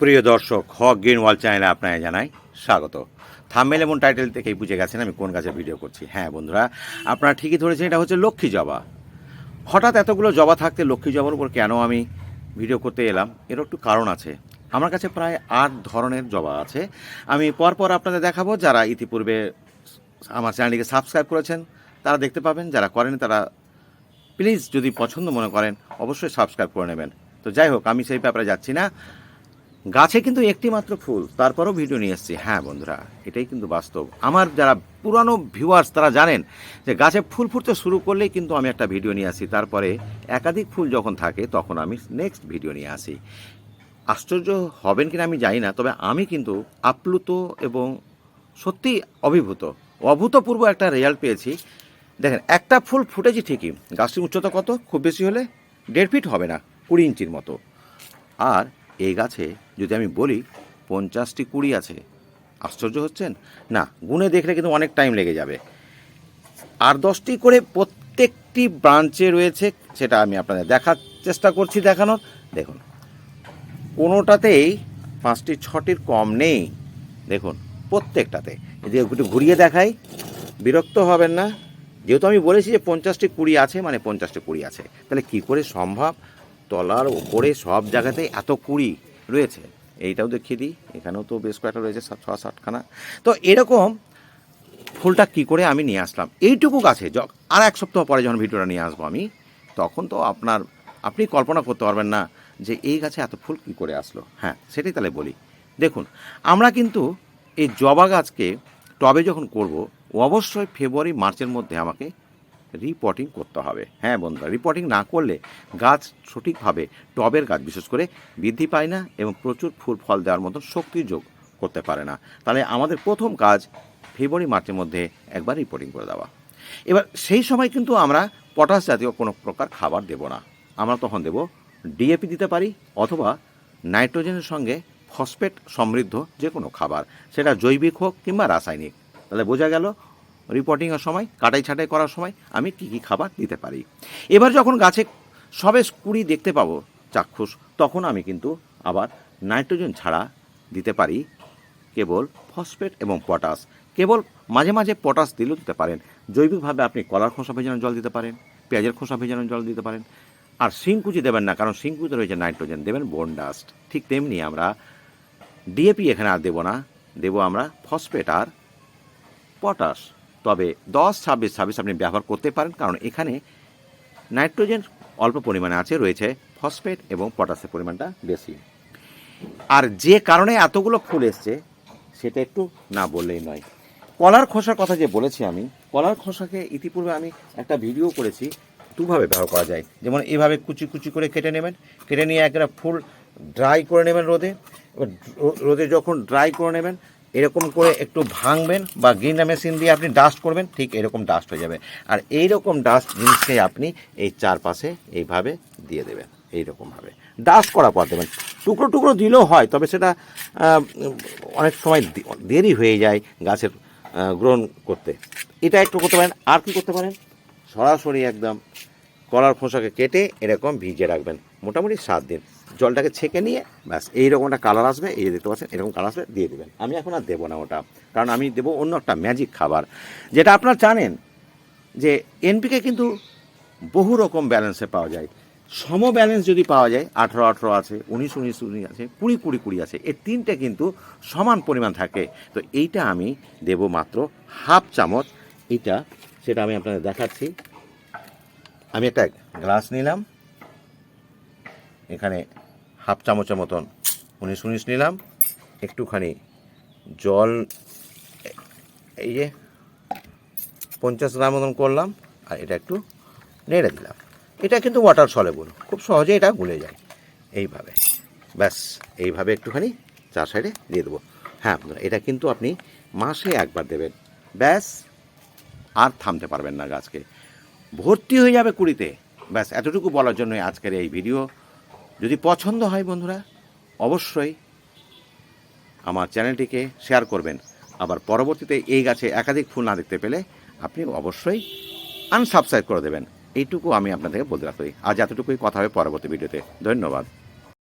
প্রিয় দর্শক, হক গ্রিন ওয়াল চ্যানেলে আপনাকে জানাই স্বাগত। থাম্বেল এবং টাইটেল থেকেই বুঝে গেছেন আমি কোন গাছের ভিডিও করছি। হ্যাঁ বন্ধুরা, আপনারা ঠিকই ধরেছেন, এটা হচ্ছে লক্ষ্মী জবা। হঠাৎ এতগুলো জবা থাকতে লক্ষ্মী জবার উপর কেন আমি ভিডিও করতে এলাম? এর একটু কারণ আছে। আমার কাছে প্রায় আট ধরনের জবা আছে। আমি পরপর আপনাদের দেখাবো, যারা ইতিপূর্বে আমার চ্যানেলটিকে সাবস্ক্রাইব করেছেন, তারা দেখতে পাবেন, যারা করেন তারা প্লিজ যদি পছন্দ মনে করেন, অবশ্যই সাবস্ক্রাইব করে নেবেন। তো যাই হোক, আমি সেই ব্যাপারে যাচ্ছি না। গাছে কিন্তু একটি মাত্র ফুল, তারপরও ভিডিও নিয়ে এসেছি। হ্যাঁ বন্ধুরা, এটাই কিন্তু বাস্তব। আমার যারা পুরানো ভিউয়ার্স তারা জানেন যে গাছে ফুল ফুটতে শুরু করলেই কিন্তু আমি একটা ভিডিও নিয়ে আসি। তারপরে একাধিক ফুল যখন থাকে, তখন আমি নেক্সট ভিডিও নিয়ে আসি। আশ্চর্য হবেন কিনা আমি জানি না, তবে আমি কিন্তু আপ্লুত এবং সত্যি অভিভূত, অভূতপূর্ব একটা রেজাল্ট পেয়েছি। দেখেন, একটা ফুল ফুটেছি ঠিকই, গাছটির উচ্চতা কত? খুব বেশি হলে দেড় ফিট হবে না, কুড়ি ইঞ্চির মতো। আর এই গাছে যদি আমি বলি পঞ্চাশটি কুড়ি আছে, আশ্চর্য হচ্ছেন? না, গুণে দেখলে কিন্তু অনেক টাইম লেগে যাবে। আর দশটি করে প্রত্যেকটি ব্রাঞ্চে রয়েছে, সেটা আমি আপনাদের দেখার চেষ্টা করছি দেখানোর। দেখুন, কোনোটাতেই পাঁচটি, ছটির কম নেই। দেখুন, প্রত্যেকটাতে। যদি একটু ঘুরিয়ে দেখাই, বিরক্ত হবেন না। যেহেতু আমি বলেছি যে পঞ্চাশটি কুড়ি আছে মানে পঞ্চাশটি কুড়ি আছে, তাহলে কি করে সম্ভব? তলার ওপরে সব জায়গাতেই এত কুড়ি রয়েছে। এইটাও দেখিয়ে দিই। এখানেও তো বেশ কয়েকটা রয়েছে ছ, সাতখানা। তো এরকম ফুলটা কি করে আমি নিয়ে আসলাম? এইটুকু গাছে আর এক সপ্তাহ পরে যখন ভিডিওটা নিয়ে আসব আমি, তখন তো আপনার, আপনি কল্পনা করতে পারবেন না যে এই গাছে এত ফুল কী করে আসলো। হ্যাঁ সেটাই তাহলে বলি। দেখুন, আমরা কিন্তু এই জবা গাছকে টবে যখন করব, অবশ্যই ফেব্রুয়ারি, মার্চের মধ্যে আমাকে রিপোর্টিং করতে হবে। হ্যাঁ বন্ধুরা রিপোর্টিং না করলে গাছ সঠিকভাবে টবের গাছ, বিশেষ করে বৃদ্ধি পায় না এবং প্রচুর ফুল, ফল দেওয়ার মতন শক্তি যোগ করতে পারে না। তাহলে আমাদের প্রথম কাজ ফেব্রুয়ারি, মার্চের মধ্যে একবার রিপোর্টিং করে দেওয়া। এবার সেই সময় কিন্তু আমরা পটাশ জাতীয় কোনো প্রকার খাবার দেব না। আমরা তখন দেব ডিএপি দিতে পারি অথবা নাইট্রোজেনের সঙ্গে ফসফেট সমৃদ্ধ যে কোনো খাবার, সেটা জৈবিক হোক কিংবা রাসায়নিক। তাহলে বোঝা গেল রিপোর্টিংয়ের সময়, কাটাই ছাঁটাই করার সময় আমি কী কী খাবার দিতে পারি। এবার যখন গাছে সবে কুড়ি দেখতে পাবো চাক্ষুষ, তখন আমি কিন্তু আবার নাইট্রোজেন ছাড়া দিতে পারি কেবল ফসফেট এবং পটাশ। কেবল মাঝে মাঝে পটাশ দিলেও দিতে পারেন। জৈবিকভাবে আপনি কলার খোসা ভেজানো জল দিতে পারেন, পেঁয়াজের খোসা ভেজানো জল দিতে পারেন। আর শিংকুচি দেবেন না, কারণ শিংকুচিতে রয়েছে নাইট্রোজেন, দেবেন বোন ডাস্ট ঠিক তেমনি আমরা ডিএপি এখানে আর দেবো না, দেবো আমরা ফসফেট আর পটাশ। তবে দশ, ছাব্বিশ ছাব্বিশ আপনি ব্যবহার করতে পারেন, কারণ এখানে নাইট্রোজেন অল্প পরিমাণে আছে, রয়েছে ফসফেট এবং পটাশের পরিমাণটা বেশি। আর যে কারণে এতগুলো ফুল এসছে, সেটা একটু না বললেই নয়। কলার খোসার কথা যে বলেছি আমি, কলার খোসাকে ইতিপূর্বে আমি একটা ভিডিও করেছি, দুভাবে ব্যবহার করা যায়। যেমন এভাবে কুচি কুচি করে কেটে নেবেন, কেটে নিয়ে একটা ফুল ড্রাই করে নেবেন রোদে। রোদে যখন ড্রাই করে নেবেন এরকম করে একটু ভাঙবেন বা গ্রিনার মেশিন দিয়ে আপনি ডাস্ট করবেন, ঠিক এরকম ডাস্ট হয়ে যাবে। আর এই রকম ডাস্ট জিনিসকে আপনি এই চারপাশে এইভাবে দিয়ে দেবেন এইরকমভাবে ডাস্ট করার পর দেবেন। টুকরো টুকরো দিলেও হয়, তবে সেটা অনেক সময় দেরি হয়ে যায় গাছের গ্রহণ করতে। এটা একটু করতে পারেন। আর কি করতে পারেন? সরাসরি একদম কলার খোসাকে কেটে এরকম ভিজিয়ে রাখবেন। মোটামুটি সাত দিন। জলটাকে ছেঁকে নিয়ে, ব্যাস, এইরকম একটা কালার আসবে, এই দেখতে পাচ্ছেন, এরকম কালার আসবে, দিয়ে দেবেন। আমি এখন আর দেবো না ওটা, কারণ আমি দেবো অন্য একটা ম্যাজিক খাবার, যেটা আপনারা জানেন যে এনপিকে কিন্তু বহু রকম ব্যালেন্সে পাওয়া যায়। সম ব্যালেন্স যদি পাওয়া যায়, আঠারো আঠারো আছে, উনিশ উনিশ উনিশ আছে, কুড়ি কুড়ি কুড়ি আছে এই তিনটে কিন্তু সমান পরিমাণ থাকে। তো এইটা আমি দেব মাত্র হাফ চামচ এটা সেটা আমি আপনাদের দেখাচ্ছি। আমি একটা গ্লাস নিলাম। এখানে হাফ চামচের মতন উনিশ উনিশ নিলাম। একটুখানি জল এই যে পঞ্চাশ গ্রাম মতন করলাম আর এটা একটু নেড়ে দিলাম। এটা কিন্তু ওয়াটার সলেবল খুব সহজে এটা গুলে যায় এইভাবে। ব্যাস এইভাবে একটুখানি চার সাইডে দিয়ে দেবো। হ্যাঁ বন্ধুরা, এটা কিন্তু আপনি মাসে একবার দেবেন। ব্যাস আর থামতে পারবেন না গাছকে ভর্তি হয়ে যাবে কুড়িতে। ব্যাস এতটুকু বলার জন্য আজকের এই ভিডিও যদি পছন্দ হয় বন্ধুরা, অবশ্যই আমার চ্যানেলটিকে শেয়ার করবেন। আবার পরবর্তীতে এই গাছে একাধিক ফুল না দেখতে পেলে আপনি অবশ্যই আনসাবস্ক্রাইব করে দেবেন। এইটুকু আমি আপনাদেরকে বলতে রাখি। আজ এতটুকুই। কথা হবে পরবর্তী ভিডিওতে। ধন্যবাদ।